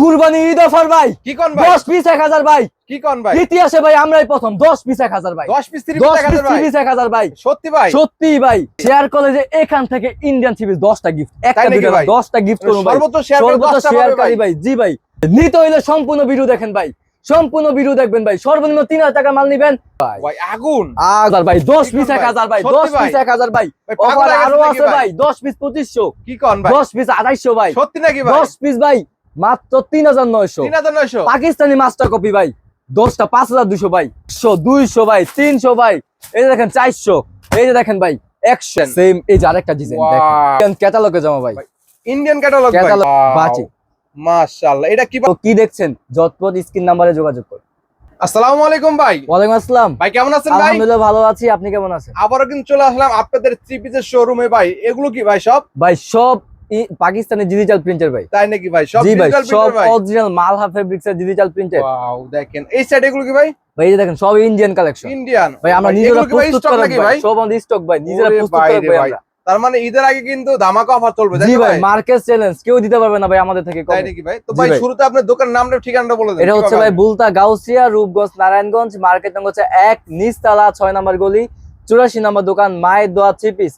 Qurbani Eid offer ভাই। কি কোন ভাই? দশ পিস এক হাজার ভাই। কি কোন ভাই? ইতিহাসে ভাই আমরাই প্রথম। দশ পিস এক হাজার ভাই। 10 পিস 30 দশ টাকা পিস ভাই। পিস এক হাজার ভাই। সত্যি ভাই? সত্যি ভাই। শেয়ার কলেজে এখান থেকে ইন্ডিয়ান সিরিজ দশটা গিফট একটা ভাই? দশটা গিফট করুন ভাই। সর্বোচ্চ শেয়ার করে সর্বোচ্চ 10টা শেয়ার পাবে ভাই। জি ভাই। নিতে হইলে সম্পূর্ণ ভিডিও দেখেন ভাই। সম্পূর্ণ ভিডিও দেখবেন ভাই। সর্বনিম্ন তিন হাজার টাকা মাল নিবেন। ভাই ভাই আগুন। হাজার ভাই দশ কি পিস কোন এক ভাই? হাজার ভাই সত্যি দশ ভাই? পিস এক হাজার ভাই। ভাই, পাগল অফার আরও আছে ভাই দশ পিস পঁচিশশো। কি কোন ভাই? দশ পিস আড়াইশো ভাই। সত্যি নাকি ভাই? দশ পিস ভাই। মাত্র তিন হাজার নয়শো। 3900 পাকিস্তানি মাস্টার কপি ভাই দশটা পাঁচ হাজার দুশো ভাই একশো দুইশো ভাই তিনশো ভাই এই যে দেখেন চারশো এই যে দেখেন ভাই একশো। সেম এই যে আরেকটা ডিজাইন. দেখেন। ক্যাটালগে জমা ভাই। ইন্ডিয়ান ক্যাটালগ Catalog, মাশাআল্লাহ এটা কি? কি দেখছেন? যতপদ স্ক্রিন নাম্বারে যোগাযোগ করুন। আসসালামু আলাইকুম ভাই। ওয়ালাইকুম আসসালাম। ভাই কেমন আছেন ভাই? আলহামদুলিল্লাহ ভালো আছি আপনি কেমন আছেন? আবারও কিন্তু চলে আসলাম আপনাদের থ্রি পিসের শোরুমে ভাই। এগুলো কি ভাই সব? ভাই সব ই- পাকিস্তানি ডিজিটাল প্রিন্টার ভাই। তাই নাকি ভাই? সব ডিজিটাল প্রিন্টার ভাই? অরিজিনাল মালহা ফেব্রিক্স এর ডিজিটাল প্রিন্টার ওয়াও দেখেন। এই সাইড এগুলো কি ভাই? ভাই এই যে দেখেন সব ইন্ডিয়ান কালেকশন ইন্ডিয়ান ভাই আমরা নিজেরা প্রস্তুত করা ভাই? সব আমাদের স্টক ভাই নিজেরা প্রস্তুত করা ভাই। আমরা। তার মানে ঈদের আগে কিন্তু ধামাকা অফার চলবে জি ভাই মার্কেট চ্যালেঞ্জ কেউ দিতে পারবে না ভাই আমাদের থেকে তাই নাকি ভাই? তো ভাই। শুরুতে আপনার দোকানের নামটা ঠিকানাটা বলে দেন এটা হচ্ছে ভাই? বুলতা গাউসিয়া রূপগঞ্জ নারায়ণগঞ্জ মার্কেট নং হচ্ছে এক নিচতলা ছয় নম্বর গলি চুরাশি নম্বর দোকান মায়ের দোয়া থ্রি পিস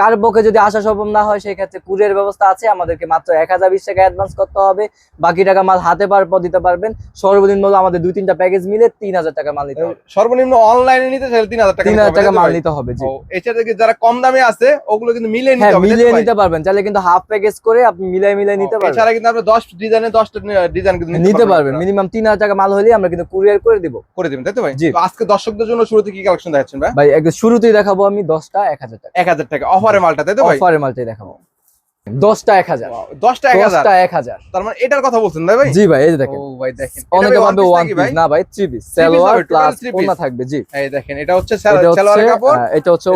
কার পক্ষে যদি আসা সম্ভব না হয় সেই ক্ষেত্রে কুরিয়ার ব্যবস্থা আছে। আমাদেরকে মাত্র এক হাজার বিশ টাকা অ্যাডভান্স করতে হবে। বাকি টাকা মাল হাতে পার পর দিতে পারবেন। সর্বনিম্ন আমাদের দুই তিনটা প্যাকেজ মিলে তিন হাজার টাকা মাল নিতে হবে। সর্বনিম্ন অনলাইনে নিতে চাইলে তিন হাজার টাকা তিন হাজার টাকা মাল নিতে হবে জি। এছাড়া যারা কম দামে আছে ওগুলো কিন্তু মিলে নিতে হ্যাঁ হবে মিলিয়ে নিতে পারবেন। চাইলে কিন্তু হাফ প্যাকেজ করে আপনি মিলিয়ে মিলিয়ে নিতে পারবেন। এছাড়া কিন্তু আপনি দশ ডিজাইনে দশটা ডিজাইন কিন্তু নিতে পারবেন। মিনিমাম তিন হাজার টাকা মাল হলে আমরা কিন্তু কুরিয়ার করে দিব। করে দিবেন তাই তো ভাই। আজকে দর্শকদের জন্য শুরুতে কি কালেকশন দেখাচ্ছেন ভাই? ভাই একদম শুরুতেই দেখাবো আমি দশটা এক হাজার টাকা। এক হাজার টাকা। অফারে মালটা তাই তো ভাই? অফারের মালটাই দেখাবো। দশটা এক হাজার। দশটা এক হাজার? এক হাজার। তার মানে এটার কথা বলছেন ভাই জি ভাই এই দেখেন। ভাই দেখেন। অনেকে ভাবে ওয়ান পিস না ভাই three piece salwar plus three থাকবে জি। এই দেখেন এটা হচ্ছে সালোয়ারের কাপড়। হ্যাঁ, এটা হচ্ছে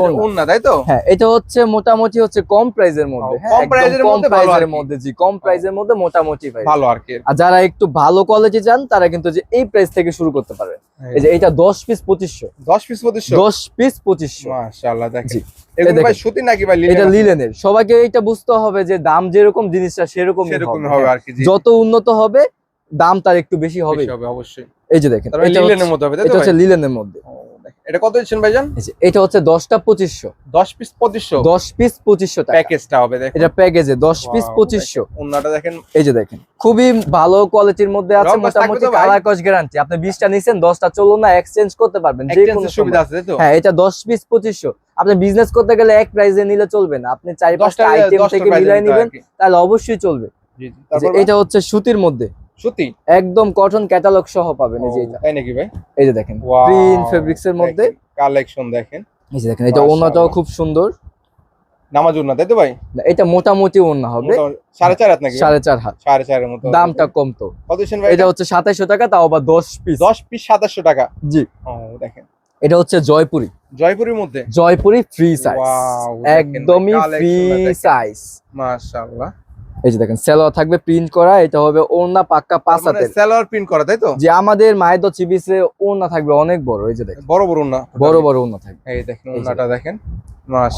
তাই তো? হ্যাঁ এটা হচ্ছে মোটামুটি হচ্ছে কম প্রাইজের মধ্যে। হ্যাঁ কম মধ্যে ভালো আর মধ্যে জি কম প্রাইজের মধ্যে মোটামুটি ভাই। ভালো আর কি। আর যারা একটু ভালো কোয়ালিটি চান তারা কিন্তু যে এই প্রাইস থেকে শুরু করতে পারবে। এই যে এটা দশ পিস পঁচিশশো। দশ পিস পঁচিশশো? দশ পিস পঁচিশশো। মাশাআল্লাহ দেখেন। এগুলো ভাই সুতি নাকি ভাই এটা লিলেনের সবাইকে এটা বুঝতে হবে যে দাম যেরকম জিনিসটা সেরকম সেরকম হবে আর কি যত উন্নত হবে দাম তার একটু বেশি হবে। হবে অবশ্যই। এই যে দেখেন এটা লিনেনের মধ্যে হবে এটা হচ্ছে লিলেনের মধ্যে। এটা কত দিচ্ছেন ভাইজান? এটা হচ্ছে দশটা পঁচিশশো। দশ পিস পঁচিশশো? দশ পিস পঁচিশশো প্যাকেজটা হবে দেখেন। এটা প্যাকেজে দশ পিস পঁচিশশো। দেখেন। দেখেন। এই যে দেখেন খুবই ভালো কোয়ালিটির মধ্যে আছে মোটামুটি তো কালার কস গ্যারান্টি আপনি বিশটা নিছেন দশটা চলো না এক্সচেঞ্জ করতে পারবেন যে কোনো সুবিধা আছে তো? হ্যাঁ এটা দশ পিস পঁচিশশো। আপনি বিজনেস করতে গেলে এক প্রাইসে নিলে চলবে না। আপনি চারি পাঁচটা আইটেম থেকে মিলাই নিবেন তাহলে অবশ্যই চলবে। এটা হচ্ছে সুতির মধ্যে। সুতি একদম কটন ক্যাটালগ সহ পাবেন এই যে এটা। তাই নাকি ভাই? এই যে দেখেন প্রিন্ট ফেব্রিক্স এর মধ্যে। কালেকশন দেখেন। এই যে দেখেন এটা। ওন্নাটাও খুব সুন্দর। নামাজ উন্না তাই তো ভাই? এটা মোটামুটি ওন্না হবে। সাড়ে চার হাত নাকি? সাড়ে চার হাত। সাড়ে চারের মতো। দামটা কম তো। ভাই এটা হচ্ছে সাতাইশো টাকা তাও আবার দশ পিস দশ পিস সাতাশশো টাকা। জি। ও দেখেন। এটা হচ্ছে জয়পুরি। জয়পুরের মধ্যে? জয়পুরি ফ্রি সাইজ একদমই ফ্রি। সাইজ মাশাআল্লাহ। এই যে দেখেন সেলোয়ার থাকবে প্রিন্ট করা এটা হবে ওড়না পাক্কা পাঁচ সেলোয়ার হাতের প্রিন্ট করা তাই তো? যে আমাদের মায়ের তো চিবিসে ওড়না থাকবে অনেক বড় এই যে দেখেন। বড় বড় ওড়না। বড় বড় ওড়না থাকবে। এই দেখেন ওনাটা দেখেন।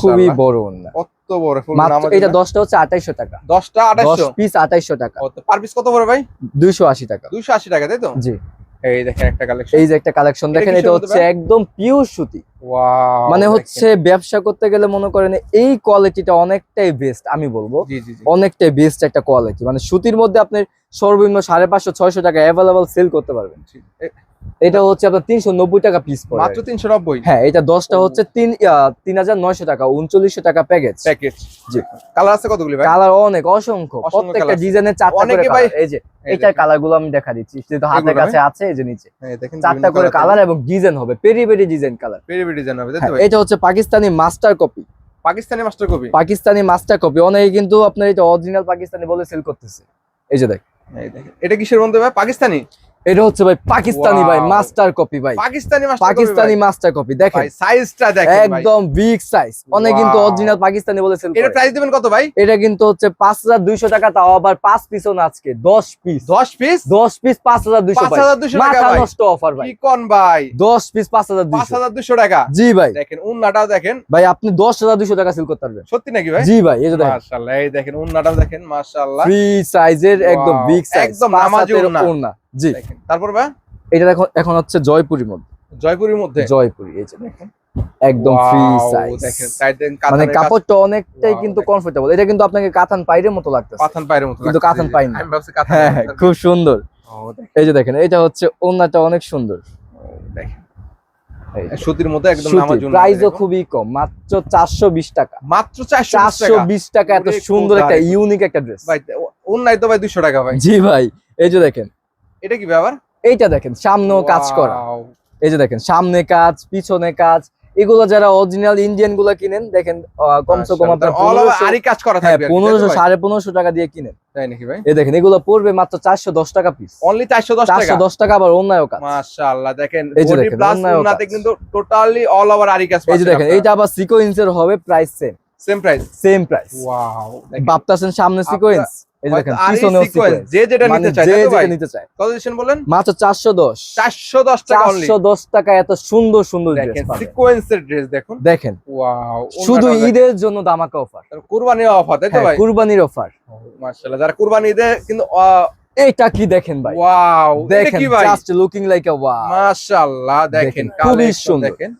খুবই বড় ওড়না। কত বড় ফুল এটা উন্না। দশটা হচ্ছে 2800 টাকা। দশটা দশ আঠাশশো পিস 2800 টাকা পার পিস কত বড় ভাই? দুইশো আশি টাকা। দুইশো আশি টাকা তাই তো? জি। এই দেখেন একটা কালেকশন এই যে একটা কালেকশন দেখেন এটা হচ্ছে একদম পিওর সুতি। ওয়াও মানে হচ্ছে ব্যবসা করতে গেলে মনে করেন এই কোয়ালিটিটা অনেকটাই বেস্ট আমি বলব। অনেকটাই বেস্ট একটা কোয়ালিটি মানে সুতির মধ্যে আপনি সর্বনিম্ন সাড়ে পাঁচশো ছয়শো টাকা অ্যাভেলেবল সেল করতে পারবেন। এটা হচ্ছে আপনার তিনশো নব্বই টাকা পিস পড়ে। মাত্র তিনশো নব্বই? হ্যাঁ এটা দশটা হচ্ছে তিন তিন হাজার নয়শো টাকা উনচল্লিশশো টাকা প্যাকেজ প্যাকেজ জি। কালার আছে কতগুলি কালার অনেক অসংখ্য। প্রত্যেকটা ডিজাইনের চারটা অনেকে করে এই যে দেখেন। কালারগুলো আমি দেখা দিচ্ছি। যেহেতু হাতের কাছে আছে এই যে নিচে। চারটা করে কালার এবং ডিজাইন হবে। পেরি পেরি ডিজাইন কালার পেরি পেরি ডিজাইন হবে ভাই এটা হচ্ছে Pakistani master copy Pakistani master copy Pakistani master copy অনেকে কিন্তু আপনার এটা অরিজিনাল পাকিস্তানি বলে সেল করতেছে। এই যে দেখ। এটা কিসের ভাই? পাকিস্তানি? এটা হচ্ছে ভাই পাকিস্তানি ভাই মাস্টার কপি ভাই। পাকিস্তানি পাকিস্তানি মাস্টার কপি দেখেন। সাইজটা দেখেন একদম বিগ সাইজ অনেক কিন্তু. অরিজিনাল পাকিস্তানি বলেছেন এটা প্রাইস দিবেন কত ভাই? এটা কিন্তু হচ্ছে পাঁচ হাজার দুইশো টাকা তাও আবার পাঁচ পিসও না আজকে দশ পিস 10 পিস দশ পিস পাঁচ হাজার দুইশো 5,200 টাকা ভাই। নষ্ট অফার ভাই। কি কোন ভাই? দশ পিস পাঁচ হাজার দুইশো। 5200 টাকা? জি ভাই। দেখেন উন্নাটাও দেখেন। ভাই আপনি দশ হাজার দুইশো টাকা সেল করতে পারবেন। সত্যি নাকি ভাই? জি ভাই এই যে দেখেন। মাশাআল্লাহ এই দেখেন উন্নাটাও দেখেন মাশাআল্লাহ। ফ্রি সাইজের একদম বিগ সাইজ একদম নামাজি ওড়না। জি। তারপর ভাই? এটা এখন এখন হচ্ছে জয়পুরির মধ্যে। জয়পুরের মধ্যে? জয়পুরি এই যে দেখেন। একদম ফ্রি সাইজ দেখেন মানে কাপড়টা অনেকটাই কিন্তু কমফোর্টেবল এটা কিন্তু আপনাকে কাতান পাইরের মতো লাগতেছে। পাথান পায়ের মতো কিন্তু। কাতান পাই না। আমি ভাবছি কাতান হ্যাঁ খুব সুন্দর। এই যে দেখেন এটা হচ্ছে ওড়নাটা অনেক সুন্দর। দেখেন। সুতির মধ্যে একদম নামাজ প্রাইসও খুবই কম মাত্র চারশো বিশ টাকা। মাত্র 420 চারশো টাকা। বিশ টাকা এত সুন্দর একটা ইউনিক একটা ড্রেস ভাই অন্যায় তো ভাই 200 টাকা ভাই। জি ভাই এই যে দেখেন এটা কি ব্যাপার? এইটা দেখেন সামনেও কাজ করা। এই যে দেখেন সামনে কাজ পিছনে কাজ এগুলো যারা অরিজিনাল ইন্ডিয়ানগুলো কিনেন দেখেন কমসে কম আপনার পনেরোশো আরই কাজ করা হ্যাঁ থাকবে পনেরোশো সাড়ে পনেরোশো টাকা দিয়ে কিনেন। তাই নাকি ভাই? এই দেখেন এগুলো পড়বে মাত্র চারশো দশ টাকা পিস অনলি 410 টাকা? চারশো দশ টাকা আবার অন্যায় কাজ। মাশাআল্লাহ দেখেন এই যে দেখেন, প্লাস অন্যায়ও উন্নাতে কাজ। কিন্তু টোটালি অল ওভার আরি কাজ এই যে দেখেন এইটা আবার সিকোয়েন্সের হবে price same same price same price wow ভাবতেছেন সামনে সিকোয়েন্স যে যেটা নিতে চায় নিতে চায়। কত দিচ্ছেন বলেন মাত্র চারশো দশ। 410 টাকা চারশো দশ টাকা এত সুন্দর সুন্দর ড্রেস দেখেন সিকোয়েন্সের ড্রেস দেখুন। দেখেন ওয়াও শুধু ঈদের জন্য দামাকা অফার অফার তাই তো ভাই? কুরবানির অফার যারা কুরবানি ঈদে কিন্তু এইটা কি দেখেন ভাই? ওয়াও এটা দেখেন just looking like a wow মাশাআল্লাহ দেখেন দেখেন, খুবই সুন্দর। দেখেন।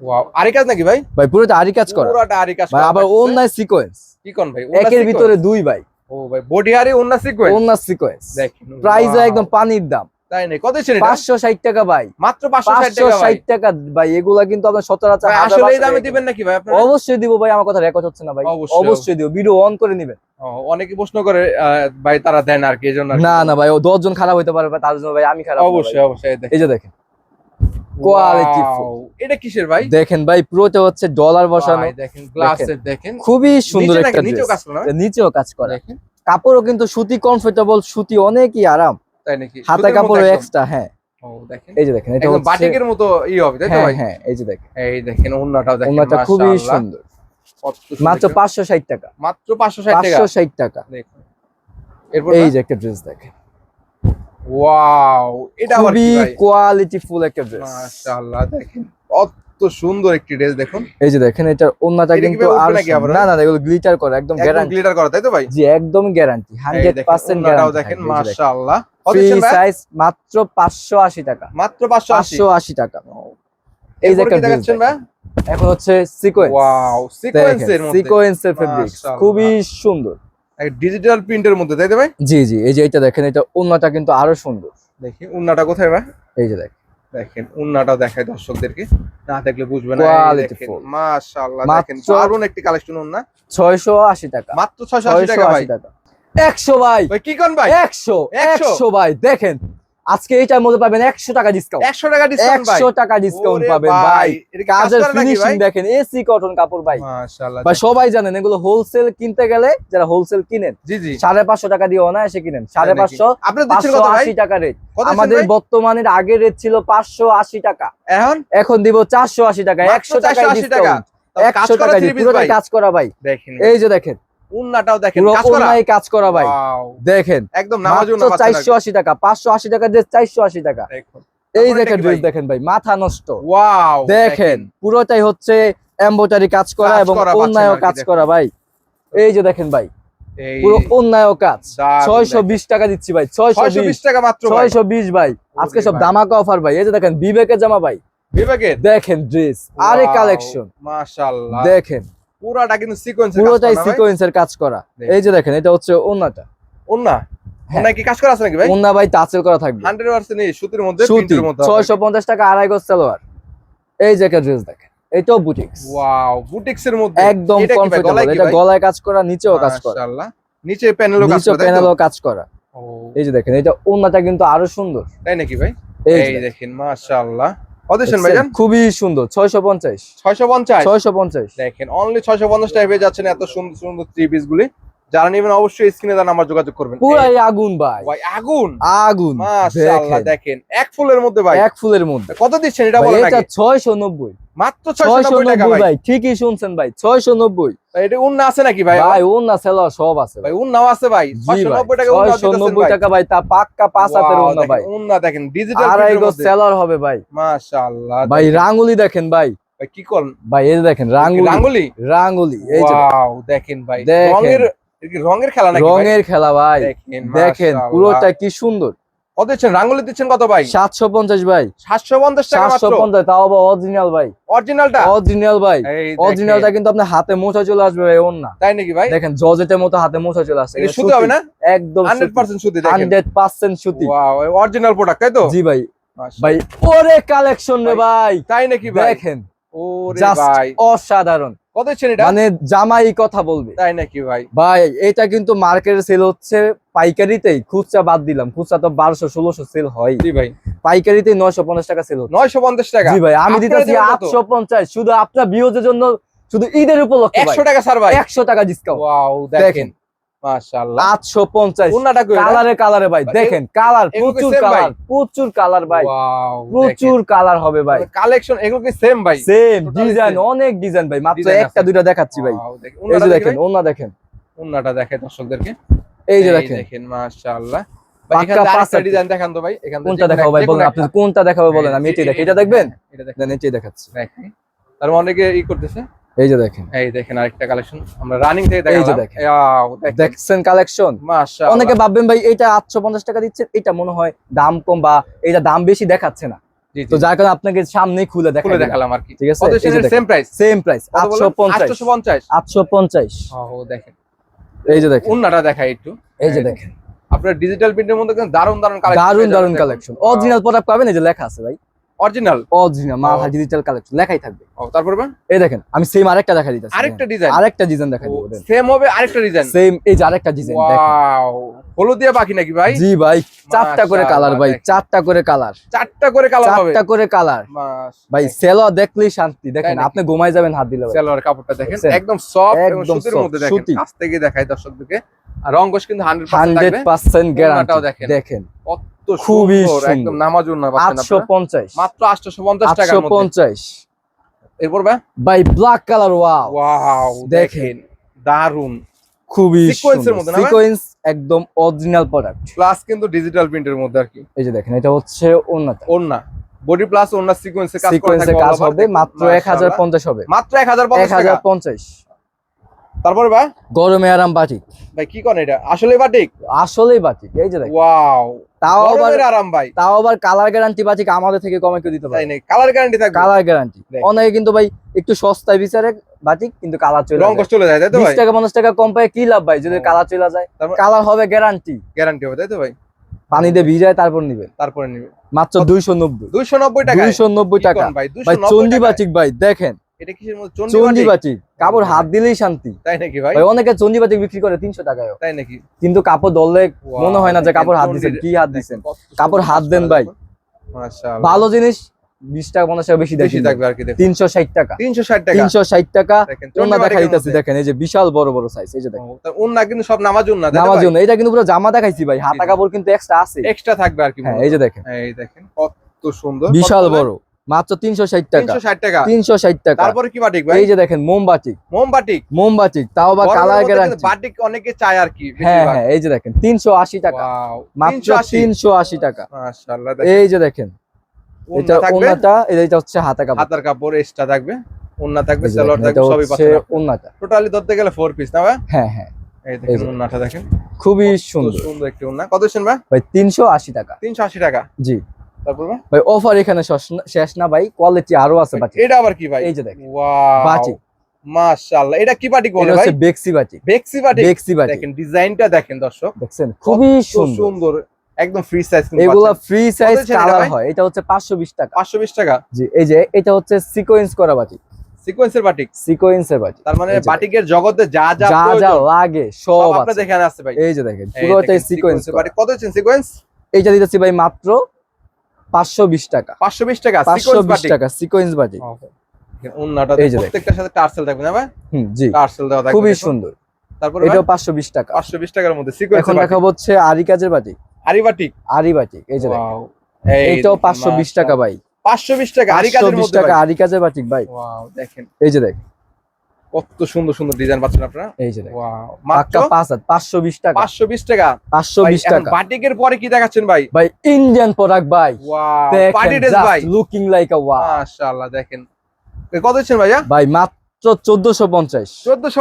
ওয়াও আরি কাজ নাকি ভাই? ভাই পুরোটা আরি কাজ করা। পুরোটা আরি কাজ করা। আবার। অন্যায় সিকোয়েন্স কি কোন ভাই? একের ভিতরে দুই ভাই। ও ভাই বডি ওন্না সিকোয়েন্স অন্যায় সিকোয়েন্স দেখেন প্রাইসও একদম পানির দাম। তাই নাকি? কত ছিল এটা? পাঁচশো ষাট টাকা ভাই। মাত্র 560 টাকা ভাই ষাট টাকা ভাই এগুলা কিন্তু আপনার সচরাচর ভাই, আসলে এই দামে দিবেন নাকি ভাই আপনারা? অবশ্যই দিব ভাই আমার কথা রেকর্ড হচ্ছে না ভাই। অবশ্যই, দিব ভিডিও অন করে নিবেন। অনেকে প্রশ্ন করে ভাই তারা দেন আর কি এজন্য আর না না ভাই ও দশ জন খারাপ হইতে পারে ভাই, তার জন্য ভাই আমি খারাপ অবশ্যই অবশ্যই এই যে দেখেন। কোয়ালিটি এটা কিসের ভাই? দেখেন ভাই পুরোটা হচ্ছে ডলার বসানো। দেখেন গ্লাসের দেখেন খুবই সুন্দর একটা নিচেও কাজ করা? নিচেও কাজ করা। দেখেন। কাপড়ও কিন্তু সুতি কমফোর্টেবল সুতি অনেকই আরাম। তাই নাকি? হাতা কাপড় এক্সট্রা হ্যাঁ। এই যে দেখেন এটা বাটিকের মতো ই হবে তাই তো হ্যাঁ ভাই? হ্যাঁ এই যে দেখেন। এই দেখেন ওন্নাটাও দেখেন খুবই সুন্দর। মাত্র দেখেন। পাঁচশো ষাট টাকা। মাত্র 560 টাকা? পাঁচশো ষাট টাকা। দেখুন। এই যে একটা ড্রেস দেখেন। ওয়াও এটা আবার কি ভাই? কোয়ালিটি ফুল একটা ড্রেস মাশাআল্লাহ দেখেন কত সুন্দর একটি ড্রেস দেখুন। এই যে দেখেন এটা ওন্নাটা কিন্তু আর? না না এগুলো গ্লিটার করে একদম গ্যারান্টি গ্লিটার করা তাই তো ভাই? জি একদম গ্যারান্টি এই হান্ড্রেড দেখেন মাশাআল্লাহ। কত সাইজ মাত্র পাঁচশো আশি টাকা। মাত্র 580 পাঁচশো আশি টাকা। এই যে একটা দেখাচ্ছেন ভাই? এখন হচ্ছে সিকোয়েন্স ওয়াও সিকোয়েন্সের মধ্যে। সিকোয়েন্সের মাশাআল্লাহ। খুবই সুন্দর। ডিজিটাল প্রিন্টের মধ্যে তাই তো ভাই? জি জি এই যে এটা দেখেন এটা উন্নাটা কিন্তু আরও সুন্দর। দেখি উন্নাটা কোথায় ভাই? এই যে দেখেন। দেখেন উন্নাটা দেখায় দর্শকদেরকে। না দেখলে বুঝবে না। মাশাআল্লাহ দেখেন দারুণ একটি কালেকশন উন্না। ছয়শো আশি টাকা। মাত্র 680 ছয়শো টাকা ভাই। আশি টাকা। একশো ভাই। ভাই কি কোন ভাই? একশো 100 একশো ভাই দেখেন। আজকে এইটার মধ্যে পাবেন একশো টাকা ডিসকাউন্ট 100 টাকা ডিসকাউন্ট একশো টাকা ডিসকাউন্ট পাবেন ভাই কাজের ফিনিশিং দেখেন এসি কটন কাপড় ভাই। ভাই সবাই জানেন এগুলো হোলসেল কিনতে গেলে যারা হোলসেল কিনেন সাড়ে পাঁচশো টাকা দিয়ে অনায়াসে কিনেন সাড়ে পাঁচশো পাঁচশো আশি টাকা রেট আমাদের? বর্তমানের আগের রেট ছিল পাঁচশো আশি টাকা। এখন? এখন দিব চারশো আশি টাকা একশো টাকা 480 টাকা। ডিসকাউন্ট তবে কাজ একশো টাকা পুরোটা কাজ করা ভাই। এই যে দেখেন উন্নাটাও দেখেন কাজ করা? কাজ করা ভাই। দেখেন একদম নামাজ মাত্র চারশো আশি টাকা পাঁচশো আশি টাকা দিয়ে চারশো আশি টাকা। এই দেখেন ড্রেস দেখেন ভাই মাথা নষ্ট। ওয়াও দেখেন পুরোটাই হচ্ছে এমব্রয়ডারি কাজ করা এবং কি কাজ করা ভাই। এই যে দেখেন ভাই পুরো অন্যায় কাজ। ছয়শো বিশ টাকা দিচ্ছি ভাই ছয়শো 620 বিশ টাকা মাত্র ভাই। ছয়শো বিশ ভাই। আজকে সব। দামাকা অফার ভাই। এই যে দেখেন বিবেকের জামা ভাই। বিবেকের? দেখেন ড্রেস আরে কালেকশন মাশাআল্লাহ। দেখেন। পুরাটা কিন্তু সিকোয়েন্স পুরোটাই সিকোয়েন্সের কাজ করা। এই যে দেখেন এটা হচ্ছে ওন্নাটা। ওন্না? হ্যাঁ। ওন্না কি কাজ করা আছে নাকি ভাই? ওন্না ভাই টাচেল করা থাকবে। 100% এই সুতির মধ্যে সুতি প্রিন্টের মধ্যে ছয়শো পঞ্চাশ টাকা আড়াই গজ সালোয়ার। এই যে ড্রেস দেখেন এটাও বুটিক্স ওয়াও বুটিক্স এর মধ্যে। একদম কমফোর্টেবল গলায় এটা গলায় কাজ করা নিচেও কাজ করা। মাশাআল্লাহ। নিচে প্যানেলও কাজ করা প্যানেলও কাজ করা। এই যে দেখেন এটা ওন্নাটা কিন্তু আরও সুন্দর। তাই নাকি ভাই? এই এই দেখেন মাশাআল্লাহ। ভাইজান? খুবই সুন্দর ছয়শো পঞ্চাশ। 650 ছয়শো পঞ্চাশ। দেখেন অনলি 650 টাকা পেয়ে যাচ্ছেন এত সুন্দর সুন্দর থ্রি পিস গুলি। যারা নেবেন অবশ্যই স্ক্রিনে তার নাম্বার যোগাযোগ করবেন। পুরাই আগুন ভাই। ভাই আগুন? আগুন মাশাআল্লাহ দেখেন। এক ফুলের মধ্যে ভাই। এক ফুলের মধ্যে। কত দিচ্ছেন এটা বলেন এটা আগে। ছয়শো নব্বই। মাত্র ছয়শো 690 টাকা ভাই। ঠিকই শুনছেন ভাই ছয়শো নব্বই। ভাই, এটা উন্না আছে নাকি ভাই? ভাই ওর না সেলার সব আছে ভাই উন্নাও আছে ভাই। জি 690 টাকা উন্না দিতেছেন ভাই। টাকা ভাই তা পাক্কা পাঁচ হাতের Wow, ভাই। উন্না দেখেন ডিজিটাল আড়াই গো সেলার হবে ভাই। মাশাআল্লাহ ভাই রাঙ্গুলি দেখেন ভাই। ভাই কি করেন? ভাই এই দেখেন রাঙ্গুলি। রাঙ্গুলি? রাঙ্গুলি এই যে দেখেন ভাই। রঙের রঙের খেলা নাকি রঙের খেলা ভাই। দেখেন পুরোটা কি সুন্দর। কত দিচ্ছেন? রাঙ্গুলি দিচ্ছেন কত ভাই? সাতশো পঞ্চাশ ভাই। 750 টাকা সাতশো পঞ্চাশ তাও আবার অরিজিনাল ভাই। অরিজিনালটা অরিজিনাল ভাই। অরিজিনালটা কিন্তু আপনার হাতে মোছা চলে আসবে ভাই ওর না। তাই নাকি ভাই? দেখেন জজেটের মতো হাতে মোছা চলে হবে না? একদম 100% সুতি হান্ড্রেড পার্সেন্ট সুতি। অরিজিনাল প্রোডাক্ট তাই তো? জি ভাই। ভাই ওরে কালেকশন রে ভাই তাই নাকি ভাই? দেখেন। ওরে ভাই। অসাধারণ। কত এটা? মানে জামাই কথা বলবে। তাই নাকি ভাই? ভাই এটা কিন্তু মার্কেটে সেল হচ্ছে পাইকারিতেই। খুচরা বাদ দিলাম। খুচরা তো বারোশো ষোলোশো সেল হয়। জি ভাই। পাইকারিতে নয়শো পঞ্চাশ টাকা সেল নয়শো পঞ্চাশ টাকা। জি ভাই আমি দিতেছি আটশো পঞ্চাশ। শুধু আপনার বিয়োজের জন্য শুধু ঈদের উপলক্ষে 100 টাকা স্যার ভাই। একশো টাকা ডিসকাউন্ট দেখেন। কালারে কালারে ভাই দেখেন কালার প্রচুর কালার প্রচুর কালার ভাই প্রচুর কালার হবে ভাই। কালেকশন এগুলো কি সেম ভাই? সেম ডিজাইন অনেক ডিজাইন ভাই মাত্র একটা দুইটা দেখাচ্ছি ভাই। দেখেন। এই যে দেখেন দেখেন ওনা দেখেন। দেখে দর্শকদেরকে। এই যে দেখেন। দেখেন মাশাআল্লাহ। কোনটা দেখাবো ভাই? বলেন আপনি কোনটা দেখাবো বলেন আমি হ্যাঁ, এটাই দেখি এটা দেখবেন? হ্যাঁ, এটা দেখেন এটাই দেখাচ্ছি। তার মানে অনেকে ই করতেছে? এই যে দেখেন। এই দেখেন আরেকটা কালেকশন আমরা রানিং থেকে এই যে দেখেন। দেখছেন কালেকশন মাশাআল্লাহ। অনেকে ভাববেন ভাই এটা আটশো পঞ্চাশ টাকা দিচ্ছে এটা মনে হয় দাম কম বা এটা দাম বেশি দেখাচ্ছে না। তো যার কারণে আপনাকে সামনেই খুলে খুলে দেখালাম আর কি। ঠিক আছে? সেম প্রাইস সেম প্রাইস আটশো পঞ্চাশ। 850 আটশো পঞ্চাশ। ও দেখেন। এই যে দেখেন। উন্নাটা দেখাই একটু। এই যে দেখেন। আপনার ডিজিটাল প্রিন্টের মধ্যে দারুণ দারুণ কালেকশন দারুণ দারুণ কালেকশন অরিজিনাল প্রোডাক্ট পাবেন এই যে লেখা আছে ভাই। অরিজিনাল অরিজিনাল মাল ও। ডিজিটাল কালেকশন লেখাই থাকবে। ও তারপরে এই দেখেন আমি সেম আরেকটা দেখা দিতেছি আরেকটা ডিজাইন আরেকটা ডিজাইন দেখা দিব সেম হবে আরেকটা ডিজাইন সেম এই যে আরেকটা ডিজাইন ওয়াও হলুদিয়া পাখি নাকি ভাই? জি ভাই চারটা করে কালার ভাই চারটা করে কালার চারটা করে কালার হবে। চারটা করে কালার ভাই সেলো দেখলেই শান্তি দেখেন আপনি ঘুমাই যাবেন হাত দিলে ভাই। সেলোয়ার কাপড়টা দেখেন একদম সফট এবং সুতির মধ্যে দেখেন। কাছ থেকে দেখায় দর্শকদেরকে। আর রঙ্গস কিন্তু 100% থাকবে। পার্সেন্ট ওড়নাটাও গ্যারান্টি দেখেন। দেখেন। খুবই। একদম না আটশো পঞ্চাশ। মাত্র 850 টাকার আটশো পঞ্চাশ। এরপর ভাই? ভাই ব্ল্যাক কালার ওয়াও ওয়াও দেখেন। দারুণ খুবই Sequence মধ্যে সিকোয়েন্স একদম অরিজিনাল প্রোডাক্ট প্লাস কিন্তু ডিজিটাল প্রিন্টের মধ্যে আর কি। এই যে দেখেন এটা হচ্ছে অন্যটা ওন্না বডি প্লাস ওন্না সিকোয়েন্সে কাজ হবে মাত্র এক হাজার মাশাআল্লাহ। পঞ্চাশ হবে। মাত্র 1050 এক টাকা। হাজার পঞ্চাশ। তারপরে ভাই? গরমে আরাম বাটিক। ভাই কি করেন এটা? আসলে বাটিক? আসলেই বাটিক এই যে দেখেন। ওয়াও তাও আবার আরাম ভাই। তাও আবার কালার গ্যারান্টি বাটিক আমাদের থেকে কমে কেউ দিতে তাই পারে। নাকি? কালার গ্যারান্টি থাকবে। কালার গ্যারান্টি অনেকে কিন্তু ভাই একটু সস্তায় বিচারে বাটিক কিন্তু কালার চলে রং যায়। কষ্ট চলে যায় তাই তো ভাই? টাকা পঞ্চাশ টাকা কম পায় কি লাভ ভাই? যদি কালার চলে যায় কালার হবে গ্যারান্টি গ্যারান্টি হবে তাই তো ভাই? পানি দিয়ে ভিজায় তারপর নিবে। তারপরে নিবে। মাত্র দুইশো নব্বই। 290 টাকা দুইশো নব্বই টাকা? ভাই? 290 চন্ডি বাটিক ভাই দেখেন। এটা কিসের মধ্যে? কাপড় হাত দিলেই শান্তি। তাই নাকি ভাই? ভাই অনেকে বিক্রি করে তিনশো টাকায় তাই নাকি? কিন্তু কাপড় ধরলে মনে হয় না যে দেখেন কাপড় হাত দিচ্ছেন কি হাত দিচ্ছেন কাপড় হাত দেন ভাই। মাশাআল্লাহ। ভালো জিনিস বিশ টাকা পঞ্চাশ টাকা বেশি বেশি থাকবে আর কি দেখুন। তিনশো ষাট টাকা। 360 টাকা। তিনশো ষাট টাকা। ওনা চন্ডি দেখা দিতেছি দেখেন এই যে বিশাল বড় বড় সাইজ এই যে দেখেন। ও, তা কিন্তু সব নামাজুন না নামার জন্য এটা কিন্তু পুরো জামা দেখাইছি ভাই। হাতা কাপড় কিন্তু এক্সট্রা আছে। এক্সট্রা থাকবে আর কি হ্যাঁ। এই যে দেখেন। এই দেখেন কত সুন্দর। বিশাল বড়। মাত্র তিনশো ষাট টাকা। টাকা। তিনশো ষাট টাকা। তারপরে কি বাটিক এই যে দেখেন মোমবাতি। মোমবাটিক মোমবাতি তাও বা কালার বাটিক অনেকে চায় আর কি হ্যাঁ হ্যাঁ এই যে দেখেন তিনশো আশি টাকা। ওয়াও মাত্র তিনশো আশি। টাকা। এই যে দেখেন এটা ওনাটা এটা হচ্ছে হাতা কাপড়। হাতার কাপড় এক্সট্রা থাকবে? থাকবে সবই টোটালি ধরতে গেলে ফোর পিস না ভাই? হ্যাঁ হ্যাঁ। এই দেখেন খুবই সুন্দর। সুন্দর একটি কত ভাই? ভাই তিনশো আশি টাকা। 380 টাকা। জি। তারপর ভাই? অফার এখানে শেষ না- ভাই কোয়ালিটি আরও আছে বাটি। এটা আবার কি ভাই? এই যে দেখেন। Wow batik. মাশাআল্লাহ। এটা কি বলে এটা ভাই? হচ্ছে বেক্সি বাটি। বেক্সি বাটিক বেক্সি বাটি। দেখেন ডিজাইনটা দেখেন দর্শক। দেখছেন? খুবই সুন্দর। একদম ফ্রি সাইজ কিন্তু এগুলা ফ্রি সাইজ কালার হয়। এটা হচ্ছে পাঁচশো বিশ টাকা। 520 টাকা? জি এই যে এটা হচ্ছে সিকোয়েন্স করা বাটি। সিকোয়েন্সের বাটিক সিকোয়েন্সের বাটি। তার মানে বাটিকের জগতে যা যা যা যা লাগে সব সব আপনার আছে। ভাই। এই যে দেখেন পুরোটাই দেখেন, সিকোয়েন্স বাটিক কত দিচ্ছেন সিকোয়েন্স এইটা দিতেছি ভাই মাত্র পাঁচশো বিশ টাকা। 520 টাকা পাঁচশো বিশ বাটিক টাকা সিকোয়েন্স বাটি যে প্রত্যেকটার সাথে টার্সেল থাকবে না ভাই? হুম জি। টার্সেল দেওয়া থাকবে খুবই সুন্দর। তারপর এটাও পাঁচশো বিশ টাকা। পাঁচশো বিশ টাকার মধ্যে সিকোয়েন্স এখন দেখাবো হচ্ছে আরি কাজের বাটিক আরিবাটিক আরি বাটিক এই যে দেখেন. এইটাও পাঁচশো বিশ টাকা ভাই। পাঁচশো বিশ টাকা আরি কাজের মধ্যে টাকা। আরি কাজের বাটিক ভাই। Wow, দেখেন। এই যে দেখ কত সুন্দর সুন্দর ডিজাইন পাচ্ছেন আপনারা? এই যে মাত্র পাক্কা পাঁচ হাত পাঁচশো বিশ টাকা। পাঁচশো বিশ টাকা? পাঁচশো ভাই, বিশ এখন টাকা। বাটিকের পরে কি দেখাচ্ছেন ভাই? ভাই ইন্ডিয়ান প্রোডাক্ট ভাই। ওয়াও পার্টি ড্রেস ভাই। লুকিং লাইক আ ওয়াও মাশাআল্লাহ দেখেন। কত দিচ্ছেন ভাইয়া? ভাই মাত্র চোদ্দশো পঞ্চাশ। চোদ্দশো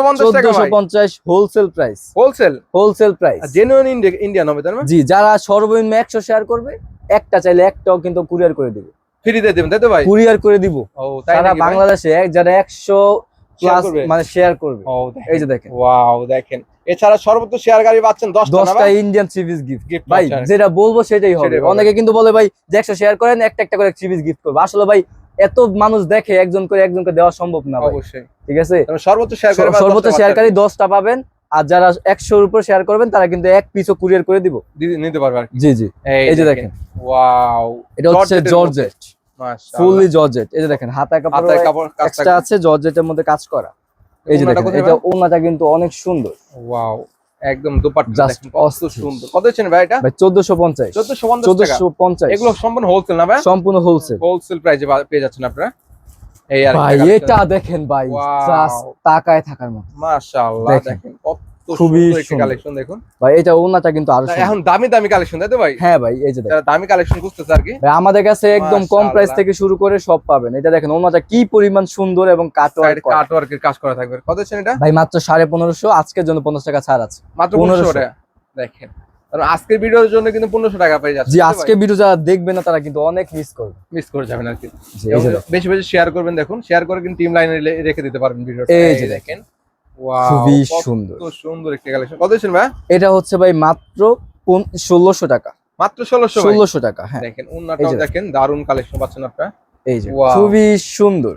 পঞ্চাশ wholesale price wholesale wholesale price genuine Indian হবে তার মানে? জি যারা সর্বনিম্ন একশো শেয়ার করবে একটা চাইলে একটাও কিন্তু কুরিয়ার করে দিবে। ফ্রিতে দেবেন তাই তো ভাই? কুরিয়ার করে দিব। ও তাই সারা বাংলাদেশে যারা একশো প্লাস মানে শেয়ার করবে। এই যে দেখেন। ওয়াও দেখেন। এছাড়া সর্বোচ্চ শেয়ার গাড়ি পাচ্ছেন দশটা ইন্ডিয়ান সিভিজ গিফট ভাই যেটা বলব সেটাই হবে। অনেকে কিন্তু বলে ভাই যে একশো শেয়ার করেন একটা একটা করে সিভিজ গিফট করব। আসলে ভাই এত মানুষ দেখে একজন করে একজনকে দেওয়া সম্ভব না অবশ্যই। ঠিক আছে? সর্বোচ্চ শেয়ার সর্বোচ্চ শেয়ারকারী দশটা পাবেন। আর যারা একশোর উপর শেয়ার করবেন তারা কিন্তু এক পিসও কুরিয়ার করে দিব। নিতে পারবে জি জি। এই যে দেখেন। ওয়াও এটা হচ্ছে জর্জেট ফুললি জর্জেট এই যে দেখেন হাতায় কাপড় এক্সট্রা আছে জর্জেটের মধ্যে কাজ করা। এই যে দেখেন এটা ওনাটা কিন্তু অনেক সুন্দর। ওয়াও একদম দুপাট্টা দেখেন কত সুন্দর। কত দিচ্ছেন ভাই এটা? ভাই চোদ্দশো পঞ্চাশ। 1450 পঞ্চাশ এগুলো সম্পূর্ণ হোলসেল না ভাই? সম্পূর্ণ হোলসেল হোলসেল প্রাইসে পেয়ে যাচ্ছেন আপনারা? এই আর ভাই এটা দেখেন ভাই জাস্ট তাকায় থাকার মতো। মাশাআল্লাহ। দেখেন কত খুবই। কালেকশন দেখুন। ভাই এটা ওনাটা কিন্তু আরও এখন দামি দামি কালেকশন তাই তো ভাই? হ্যাঁ ভাই এই যে দেখেন। যারা দামি কালেকশন খুঁজতেছে আর কি। ভাই আমাদের কাছে একদম কম প্রাইস থেকে শুরু করে সব পাবেন। এটা দেখেন ওনাটা কি পরিমাণ সুন্দর এবং কাটওয়ার্ক সাইড কাট ওয়ার্কের কাজ করা থাকবে। কত দিচ্ছেন এটা? ভাই মাত্র সাড়ে পনেরোশো আজকের জন্য পঞ্চাশ টাকা ছাড় আছে। মাত্র 1500 1500 টাকা। দেখেন। কারণ আজকের ভিডিওর জন্য কিন্তু 1500 টাকা পেয়ে যাচ্ছে জি আজকে ভিডিও যারা দেখবে না তারা কিন্তু অনেক মিস করবে। মিস করে যাবেন আর কি। বেশি বেশি শেয়ার করবেন দেখুন। শেয়ার করে কিন্তু টিম লাইনে রেখে দিতে পারবেন ভিডিওটা। এই যে দেখেন। খুবই সুন্দর। সুন্দর একটা কালেকশন কত ভাই? এটা হচ্ছে ভাই মাত্র ষোলোশো টাকা। মাত্র 1600 ভাই? ষোলোশো টাকা হ্যাঁ। দেখেন দেখেন। দারুণ কালেকশন পাচ্ছেন আপনারা। এই যে খুবই সুন্দর।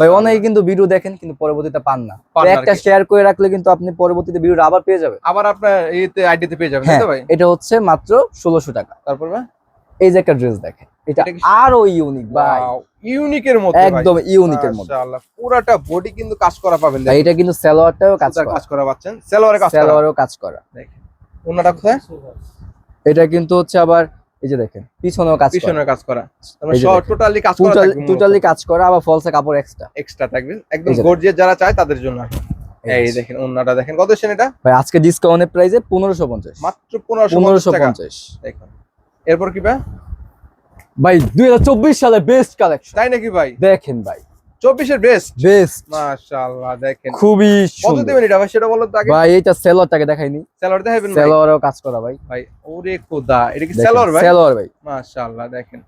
ভাই অনেকে কিন্তু ভিডিও দেখেন কিন্তু পরবর্তীতে পান না। একটা শেয়ার করে রাখলে কিন্তু আপনি পরবর্তীতে ভিডিওটা আবার পেয়ে যাবেন। আবার আপনার এইতে আইডিতে পেয়ে যাবেন হ্যাঁ ভাই? এটা হচ্ছে মাত্র ষোলোশো টাকা। তারপর ভাই? এই যে একটা ড্রেস দেখেন। এটা আরও ইউনিক ভাই। ইউনিকের ভাই। একদম ইউনিকের মধ্যে। মাশাআল্লাহ পুরাটা বডি কিন্তু কাজ করা পাবেন ভাই এটা কিন্তু সালোয়ারটাও কাজ করা। কাজ করা পাচ্ছেন সেলোয়ারে কাজ করা। সালোয়ারও কাজ করা। দেখেন উন্নাটা কোথায়? এটা কিন্তু হচ্ছে আবার এই যে দেখেন পিছনেও কাজ করা। পিছনের কাজ করা। যে টোটালি কাজ করা টোটালি থাকবে টোটালি কাজ করা আবার ফলসে কাপড় এক্সট্রা এক্সট্রা থাকবে। একদম গর্জিয়াস যারা চায় তাদের জন্য। এই দেখেন উন্নাটা দেখেন কত সেন এটা? ভাই আজকে ডিসকাউন্টের প্রাইসে পনেরোশো পঞ্চাশ। মাত্র পনেরোশো পনেরোশো টাকা। পঞ্চাশ। দেখুন। এরপর কি ভাই? ভাই দুই হাজার চব্বিশ সালে বেস্ট কালেকশন তাই নাকি ভাই? দেখেন ভাই। চব্বিশের বেস্ট বেস্ট মাশাআল্লাহ দেখেন। খুবই কত এটা ভাই সেটা বলো তো আগে। ভাই এটা দেখাইনি। দেখাবেন ভাই? কাজ করা ভাই। ভাই ওরে খোদা এটা কি ভাই? সেলোয়ার ভাই। মাশাআল্লাহ দেখেন।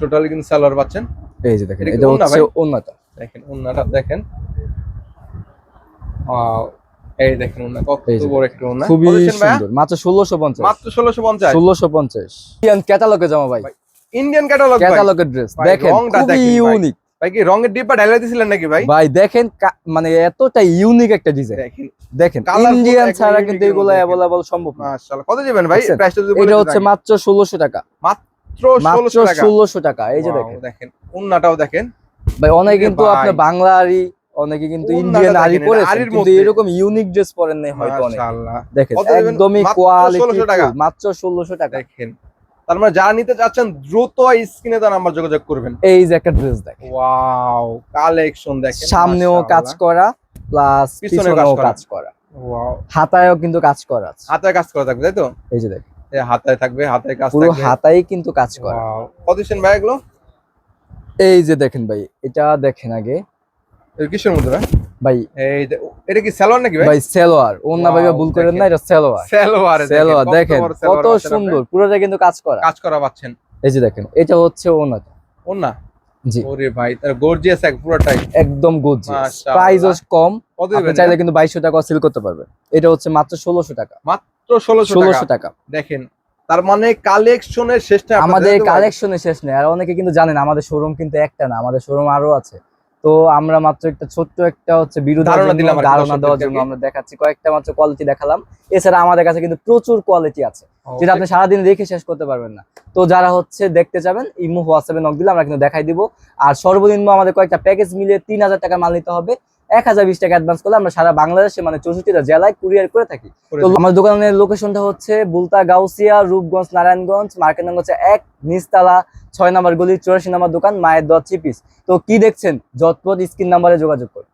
টোটালি কিন্তু পাচ্ছেন। এই যে দেখেন এটা হচ্ছে ওন্নাটা দেখেন এই দেখেন কত বড় একটা খুবই? সুন্দর মাত্র ষোলোশো পঞ্চাশ। ষোলোশো পঞ্চাশ। ষোলোশো পঞ্চাশ। ক্যাটালগে জামা ভাই, ইন্ডিয়ান ক্যাটালগ ক্যাটালগের ড্রেস দেখেন খুবই। ইউনিক ভাই কি রঙের ডিব্বা ডাইলা দিছিলেন নাকি ভাই? ভাই দেখেন মানে এতটা ইউনিক একটা ডিজাইন দেখেন। ইন্ডিয়ান ছাড়া কিন্তু এগুলো অ্যাভেলেবল সম্ভব না। মাশাআল্লাহ। কত দিবেন ভাই? প্রাইসটা যদি বলে এটা হচ্ছে মাত্র ষোলোশো টাকা। মাত্র মাত্র 1600 টাকা। এই যে দেখেন। দেখেন উন্নাটাও দেখেন। ভাই অনেকে কিন্তু ভাই। আপনার বাংলা আরি অনেকে কিন্তু ইন্ডিয়ান আরি আরির কিন্তু এরকম ইউনিক ড্রেস পরেন নাই হয়তো অনেক। মাশাআল্লাহ। দেখেন একদমই মাত্র কোয়ালিটি মাত্র ষোলোশো টাকা। দেখেন তার মানে যারা নিতে চাচ্ছেন দ্রুত স্ক্রিনে তার নাম্বার যোগাযোগ করবেন। এই যে একটা ড্রেস দেখেন। ওয়াও কালেকশন দেখেন সামনেও কাজ করা প্লাস পিছনেও কাজ করা। ওয়াও। হাতায়ও কিন্তু কাজ করা আছে। হাতে কাজ করা থাকবে তাই তো? এই যে এই হাতায় থাকবে হাতে কাজ পুরো হাতাই কিন্তু কাজ করা। Wow, কত দিচ্ছেন ভাই এগুলো? এই যে দেখেন ভাই এটা দেখেন আগে। কিসের মধ্যে ভাই? ভাই এই এটা কি সালোয়ার নাকি ভাই? ভাই ওন্না ভাই ভুল করেন না এটা সেলোয়ার। সালোয়ার সেলোয়ার দেখেন কত সুন্দর। পুরোটা কিন্তু কাজ করা। কাজ করা পাচ্ছেন এই যে দেখেন এটা হচ্ছে ওনাটা ওর জি। ওরে ভাই তার গর্জিয়াস এক পুরোটাই। একদম গর্জিয়াস মাশাআল্লাহ। প্রাইসও কম। আপনি চাইলে কিন্তু বাইশশো টাকা সেল করতে পারবেন। এটা হচ্ছে মাত্র ষোলোশো টাকা। মাত্র ষোলোশো ষোলোশো টাকা। টাকা দেখেন তার মানে কালেকশনের শেষটা আমাদের তাই তো ভাই? কালেকশনে শেষ নেই। আর অনেকে কিন্তু জানেন আমাদের শোরুম কিন্তু একটা না আমাদের শোরুম আরও আছে। তো আমরা মাত্র একটা ছোট্ট একটা হচ্ছে বিরোধী ধারণা দিলাম ধারণা দেওয়ার জন্য আমরা দেখাচ্ছি। কয়েকটা মাত্র কোয়ালিটি দেখালাম। এছাড়া আমাদের কাছে কিন্তু প্রচুর কোয়ালিটি আছে যেটা আপনি সারাদিন দেখে শেষ করতে পারবেন না। তো যারা হচ্ছে দেখতে চাবেন ইমো হোয়াটসঅ্যাপে নক দিলে আমরা কিন্তু দেখাই দিব। আর সর্বনিম্ন আমাদের কয়েকটা প্যাকেজ মিলে তিন হাজার টাকা মাল নিতে হবে। এক হাজার বিশ টাকা অ্যাডভান্স করলে আমরা সারা বাংলাদেশে মানে চৌষট্টিটা জেলায় কুরিয়ার করে থাকি। তো আমার দোকানের লোকেশনটা হচ্ছে বুলতা গাউসিয়া রূপগঞ্জ নারায়ণগঞ্জ মার্কেট নাম হচ্ছে এক নিস্তালা ছয় নম্বর গলি চুরাশি নম্বর দোকান মায়ের দশ চিপিস তো কি দেখছেন? যতপথ স্ক্রিন নাম্বারে যোগাযোগ করুন।